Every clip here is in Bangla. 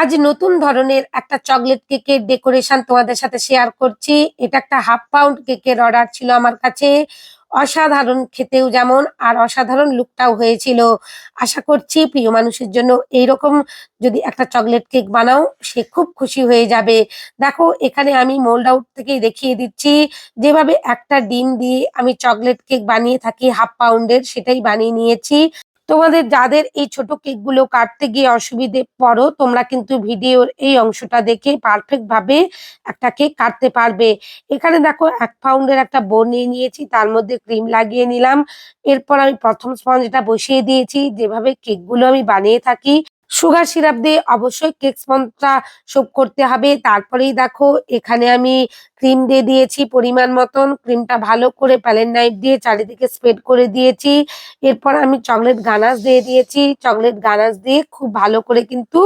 আজ নতুন ধরনের একটা চকলেট কেকের ডেকোরেশন তোমাদের সাথে শেয়ার করছি। এটা একটা হাফ পাউন্ড কেকের অর্ডার ছিল আমার কাছে। অসাধারণ খেতেও যেমন, আর অসাধারণ লুকটাও হয়েছিল। আশা করছি প্রিয় মানুষের জন্য এইরকম যদি একটা চকলেট কেক বানাও, সে খুব খুশি হয়ে যাবে। দেখো, এখানে আমি মোল্ড আউট থেকেই দেখিয়ে দিচ্ছি। যেভাবে একটা ডিম দিয়ে আমি চকলেট কেক বানিয়ে থাকি হাফ পাউন্ডের সেটাই বানিয়ে নিয়েছি। তোমাদের যাদের এই ছোট কেকগুলো কাটতে গিয়ে অসুবিধে পড়ো, তোমরা কিন্তু ভিডিওর এই অংশটা দেখে পারফেক্ট ভাবে একটা কেক কাটতে পারবে। এখানে দেখো এক পাউন্ডের একটা বোন নিয়ে নিয়েছি, তার মধ্যে ক্রিম লাগিয়ে নিলাম। এরপর আমি প্রথম স্পঞ্জটা বসিয়ে দিয়েছি, যেভাবে কেকগুলো আমি বানিয়ে থাকি। সুগার সিরাপ দিয়ে অবশ্যই কেক স্পঞ্জটা সোপ করতে হবে। তারপরেই দেখো এখানে আমি ক্রিম দিয়ে দিয়েছি পরিমাণ মতন ক্রিমটা ভালো করে প্যালেন নাইফ দিয়ে চারিদিকে স্প্রেড করে দিয়েছি। এরপর আমি চকলেট গানাস দিয়ে দিয়েছি। চকলেট গানাস দিয়ে খুব ভালো করে কিন্তু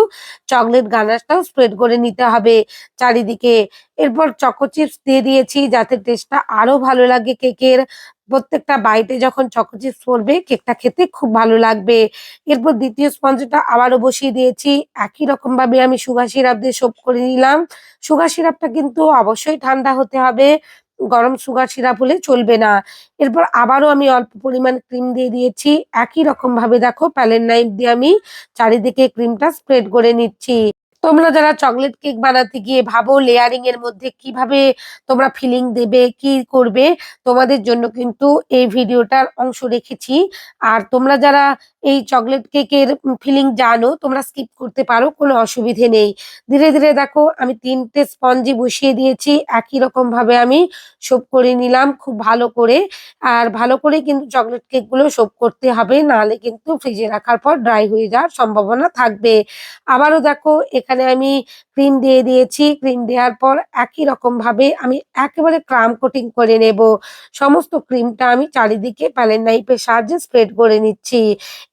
চকলেট গানাসটাও স্প্রেড করে নিতে হবে চারিদিকে। এরপর চকো চিপস দিয়ে দিয়েছি যাতে টেস্টটা আরও ভালো লাগে কেকের প্রত্যেকটা বাইটে যখন চকো চিপস পড়বে কেকটা খেতে খুব ভালো লাগবে। এরপর দ্বিতীয় স্পঞ্জটা আবারও বসিয়ে দিয়েছি। একই রকম ভাবে আমি সুগার সিরাপ দিয়ে সোপ করে নিলাম। সুগার সিরাপটা কিন্তু অবশ্যই ঠান্ডা হতে হবে, গরম সুগার সিরাপ হলে চলবে না। এরপর আবারও আমি অল্প পরিমাণ ক্রিম দিয়ে দিয়েছি। একই রকম ভাবে দেখো প্যালেন নাইফ দিয়ে আমি চারিদিকে ক্রিমটা স্প্রেড করে নিচ্ছি। তোমরা যারা চকলেট কেক বানাতে গিয়ে ভাবো লেয়ারিং এর মধ্যে কীভাবে তোমরা ফিলিং দেবে, কি করবে, তোমাদের জন্য কিন্তু এই ভিডিওটার অংশ রেখেছি। আর তোমরা যারা এই চকলেট কেকের ফিলিং জানো, তোমরা স্কিপ করতে পারো, কোনো অসুবিধে নেই। ধীরে ধীরে দেখো, আমি তিনটে স্পঞ্জি বসিয়ে দিয়েছি, একই রকম ভাবে আমি সোপ করে নিলাম খুব ভালো করে। আর ভালো করে কিন্তু চকলেট কেকগুলো সোপ করতে হবে, নাহলে কিন্তু ফ্রিজে রাখার পর ড্রাই হয়ে যাওয়ার সম্ভাবনা থাকবে। আবারও দেখো এখানে আমি ক্রিম দিয়ে দিয়েছি। ক্রিম দেওয়ার পর একই রকম ভাবে আমি একেবারে ক্রাম কোটিং করে নেব। সমস্ত ক্রিমটা আমি চারিদিকে প্যালেন নাইফের সাহায্যে স্প্রেড করে নিচ্ছি।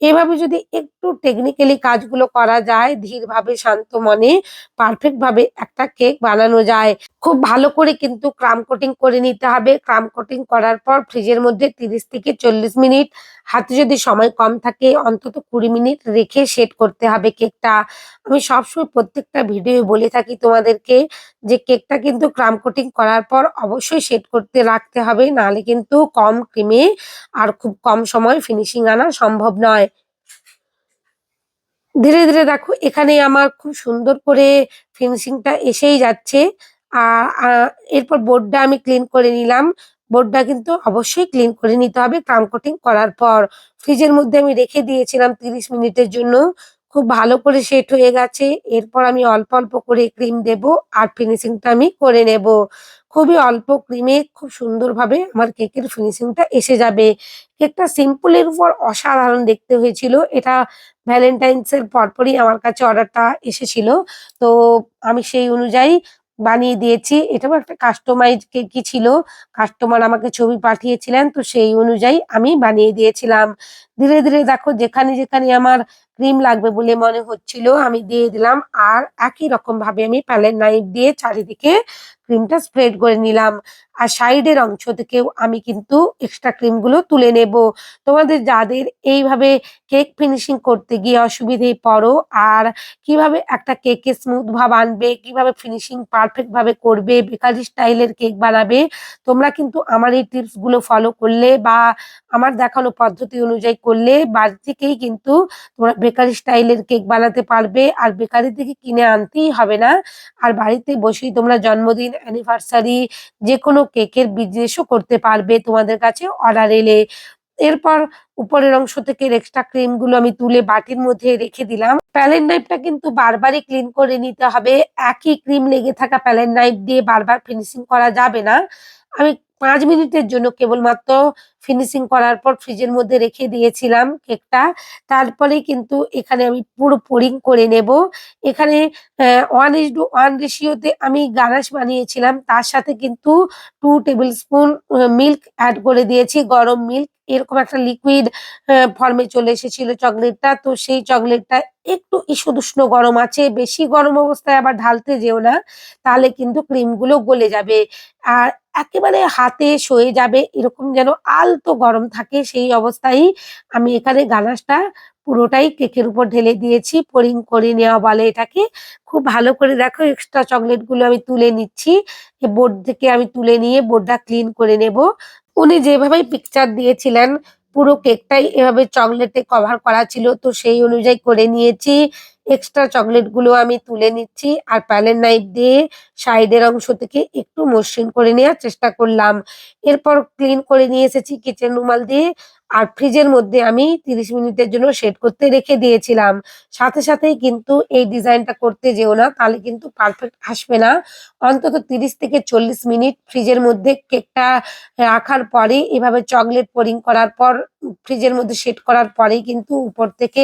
এভাবে যদি একটু টেকনিক্যালি কাজগুলো করা যায়, ধীরভাবে, শান্ত মনে পারফেক্টভাবে একটা কেক বানানো যায়। খুব ভালো করে কিন্তু ক্রাম কোটিং করে নিতে হবে। ক্রাম কোটিং করার পর ফ্রিজের মধ্যে তিরিশ থেকে চল্লিশ মিনিট, হাতে যদি সময় কম থাকে অন্তত কুড়ি মিনিট রেখে সেট করতে হবে কেকটা। আমি সবসময় প্রত্যেকটা ভিডিও বলে থাকি তোমাদেরকে যে কেকটা কিন্তু ক্রাম কোটিং করার পর অবশ্যই সেট করতে রাখতে হবে, নাহলে কিন্তু কম ক্রিমে আর খুব কম সময় ফিনিশিং আনা সম্ভব নয়। ধীরে ধীরে দেখো, এখানে আমার খুব সুন্দর করে ফিনিশিংটা এসেই যাচ্ছে। এরপর বোর্ডটা আমি ক্লিন করে নিলাম। বোর্ডটা কিন্তু অবশ্যই ক্লিন করে নিতে হবে। ক্রাম কোটিং করার পর ফ্রিজের মধ্যে আমি রেখে দিয়েছিলাম তিরিশ মিনিটের জন্য। খুব ভালো করে সেট হয়ে গেছে। এরপর আমি অল্প অল্প করে ক্রিম দেব আর ফিনিশিংটা আমি করে নেব। খুবই অল্প ক্রিমে খুব সুন্দরভাবে আমার কেকের ফিনিশিংটা এসে যাবে। কেকটা সিম্পলের উপর অসাধারণ দেখতে হয়েছিল। এটা ভ্যালেন্টাইন্স এর পরপরই আমার কাছে অর্ডারটা এসেছিল। তো আমি সেই অনুযায়ী বানিয়ে দিয়েছি। এটাও একটা কাস্টমাইজ কি ছিল? কাস্টমার আমাকে ছবি পাঠিয়েছিলেন, তো সেই অনুযায়ী আমি বানিয়ে দিয়েছিলাম। ধীরে ধীরে দেখো যেখানে যেখানে আমার ক্রিম লাগবে বলে মনে হচ্ছিল, আমি দিয়ে দিলাম। আর একই রকম ভাবে আমি প্যালেট নাইফ দিয়ে চারিদিকে ক্রিমটা স্প্রেড করে নিলাম। আর সাইডের অংশ থেকেও আমি কিন্তু এক্সট্রা ক্রিমগুলো তুলে নেব। তোমাদের যাদের এইভাবে কেক ফিনিশিং করতে গিয়ে অসুবিধে পড়ো, আর কীভাবে একটা কেকে স্মুথ ভাব আনবে, কীভাবে ফিনিশিং পারফেক্ট ভাবে করবে, বেকারি স্টাইলের কেক বানাবে, তোমরা কিন্তু আমার এই টিপসগুলো ফলো করলে বা আমার দেখানো পদ্ধতি অনুযায়ী করলে বাড়ি থেকেই কিন্তু তোমরা বেকারি স্টাইলের কেক বানাতে পারবে। আর বেকারি থেকে কিনে আনতেই হবে না। আর বাড়িতে বসেই তোমরা জন্মদিন অ্যানিভার্সারি যে কোনো কেকের বিজনেসও করতে পারবে তোমাদের কাছে অর্ডার এলে। এরপর উপরের অংশ থেকে এক্সট্রা ক্রিমগুলো আমি তুলে বাটির মধ্যে রেখে দিলাম। প্যালেন নাইফটা কিন্তু বারবারই ক্লিন করে নিতে হবে। একই ক্রিম লেগে থাকা প্যালেন নাইফ দিয়ে বারবার ফিনিশিং করা যাবে না। আমি পাঁচ মিনিটের জন্য কেবলমাত্র ফিনিশিং করার পর ফ্রিজের মধ্যে রেখে দিয়েছিলাম কেকটা তারপরে কিন্তু এখানে আমি পুরো পোরিং করে নেব। এখানে ওয়ান ইস টু ওয়ান রেশিওতে আমি গানাশ বানিয়েছিলাম। তার সাথে কিন্তু two table spoon milk add করে দিয়েছি, গরম মিল্ক এরকম একটা লিকুইড ফর্মে চলে এসেছিল চকলেটটা তো সেই চকলেটটা একটু ঈষদুষ্ণ গরম আছে। বেশি গরম অবস্থায় আবার ঢালতে যেও না। তাহলে কিন্তু ক্রিমগুলো গলে যাবে। আর একেবারে হাতে সয়ে যাবে, এরকম যেন আলতো গরম থাকে সেই অবস্থায় আমি এখানে গানাশটা পুরোটাই কেকের উপর ঢেলে দিয়েছি, পোরিং করে নেওয়া বলে এটাকে। খুব ভালো করে দেখো এক্সট্রা চকলেটগুলো আমি তুলে নিচ্ছি বোর্ড থেকে আমি তুলে নিয়ে বোর্ডটা ক্লিন করে নেব। উনি যেভাবে পিকচার দিয়েছিলেন, পুরো কেকটাই এভাবে চকলেটে কভার করা ছিল, তো সেই অনুযায়ী করে নিয়েছি। এক্সট্রা চকলেটগুলো আমি তুলে নিচ্ছি আর প্যালেন নাইফ দিয়ে সাইডের অংশ থেকে একটু মসৃণ করে নেওয়ার চেষ্টা করলাম। এরপর ক্লিন করে নিয়ে এসেছি কিচেন রুমাল দিয়ে। আর ফ্রিজের মধ্যে আমি ৩০ মিনিটের জন্য সেট করতে রেখে দিয়েছিলাম। সাথে সাথেই কিন্তু এই ডিজাইনটা করতে যেও না, তাহলে কিন্তু পারফেক্ট আসবে না। অন্তত ৩০ থেকে চল্লিশ মিনিট ফ্রিজের মধ্যে কেকটা রাখার পরে এভাবে চকলেট পোরিং করার পর, ফ্রিজের মধ্যে সেট করার পরেই কিন্তু উপর থেকে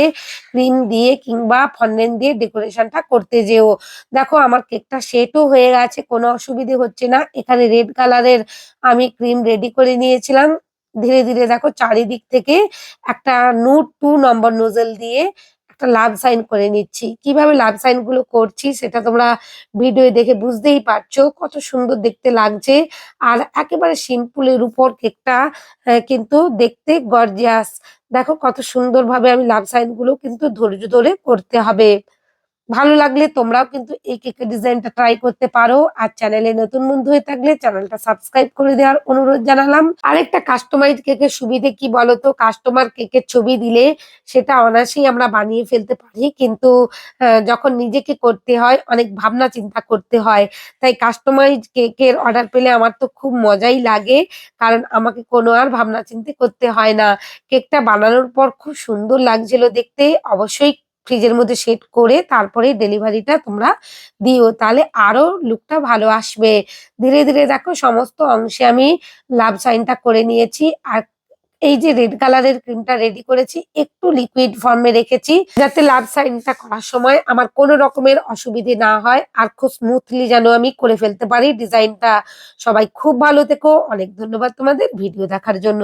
ক্রিম দিয়ে কিংবা ফন্ডেন্ট দিয়ে ডেকোরেশনটা করতে যেও। দেখো, আমার কেকটা সেটও হয়ে গেছে, কোনো অসুবিধে হচ্ছে না। এখানে রেড কালারের আমি ক্রিম রেডি করে নিয়েছিলাম। ধীরে ধীরে দেখো চারিদিক থেকে একটা নোট টু নম্বর নোজেল দিয়ে একটা লাভ সাইন করে নিচ্ছি। কীভাবে লাভ সাইনগুলো করছি সেটা তোমরা ভিডিও দেখে বুঝতেই পারছ। কত সুন্দর দেখতে লাগছে। আর একেবারে সিম্পলের উপর কেকটা কিন্তু দেখতে গর্জিয়াস দেখো কত সুন্দরভাবে আমি লাভ সাইনগুলো কিন্তু ধৈর্য ধরে করতে হবে। ভালো লাগলে তোমরাও কিন্তু এই কেকের ডিজাইনটা ট্রাই করতে পারো। আর চ্যানেলে নতুন বন্ধু হয়ে থাকলে চ্যানেলটা সাবস্ক্রাইব করে দেওয়ার অনুরোধ জানালাম। আরেকটা কাস্টমাইজ কেকের সুবিধে কি বলতো? কাস্টমার কেকের ছবি দিলে সেটা অনায়াসেই আমরা বানিয়ে ফেলতে পারি। কিন্তু যখন নিজেকে করতে হয়, অনেক ভাবনা চিন্তা করতে হয়। তাই কাস্টমাইজ কেকের অর্ডার পেলে আমার তো খুব মজাই লাগে। কারণ আমাকে কোনো আর ভাবনা চিন্তা করতে হয় না। কেকটা বানানোর পর খুব সুন্দর লাগছিল দেখতে। অবশ্যই ফ্রিজের মধ্যে সেট করে তারপরে ডেলিভারিটা তোমরা দিও। তাহলে আরও লুকটা ভালো আসবে। ধীরে ধীরে দেখো সমস্ত অংশে আমি লাভ সাইনটা করে নিয়েছি। আর এই যে রেড কালারের ক্রিমটা রেডি করেছি, একটু লিকুইড ফর্মে রেখেছি যাতে লাভ সাইনটা করার সময় আমার কোনো রকমের অসুবিধে না হয়। আর খুব স্মুথলি যেন আমি করে ফেলতে পারি। ডিজাইনটা সবাই খুব ভালো থেকো। অনেক ধন্যবাদ তোমাদের ভিডিও দেখার জন্য।